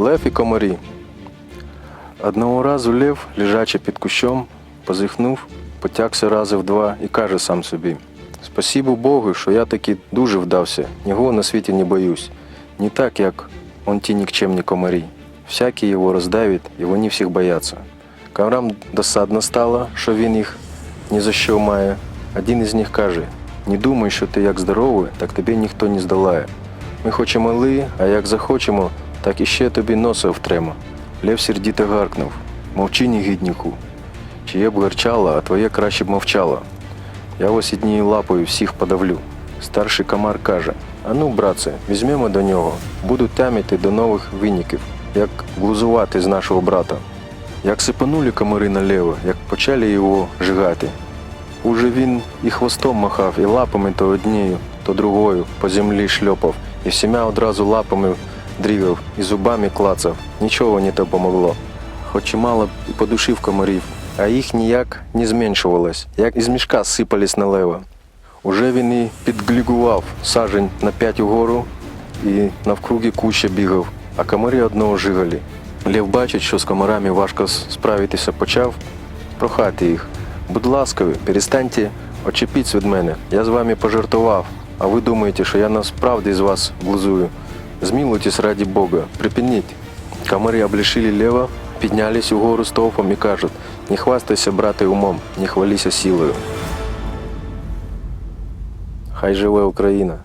Лев і комарі. Одного разу Лев, лежачи під кущом, позихнув, потягся рази в два і каже сам собі: Спасибо Богу, що я таки дуже вдався, нікого на світі не боюсь. Не так, як он ті нікчемні комарі. Всякі його роздавить, і вони всіх бояться. Комарам досадно стало, що він їх ні за що має. Один із них каже: Не думай, що ти як здоровий, так тобі ніхто не здолає. Ми хочемо ли, а як захочемо, так іще тобі носа втремо. Лев сердито гаркнув. Мовчи, негіднику. Чиє б гарчало, а твоє краще б мовчало. Я ось однією лапою всіх подавлю. Старший комар каже: А ну, братце, візьмемо до нього, буду тямити до нових виніків, як глузувати з нашого брата. Як сипанули комари наліво, як почали його жигати. Уже він і хвостом махав, і лапами то однією, то другою по землі шльопав, і всіма одразу лапами дрігав, і зубами клацав. Нічого не допомогло. Хоч і мало і подушив комарів, а їх ніяк не зменшувалось, як із мішка сипались налево. Уже він і підглігував сажень на п'ять угору і навкруги куща бігав, а комарі одного жигалі. Лев бачить, що з комарами важко справитися почав, прохати їх. Будь ласкаві, перестаньте очепіть від мене. Я з вами пожартував, а ви думаєте, що я насправді з вас глузую. Змілуйтесь раді Бога, припиніть. Комари облишили лева, піднялись гору стовпом і кажуть, не хвастайся, брате, умом, не хвалися силою. Хай живе Україна!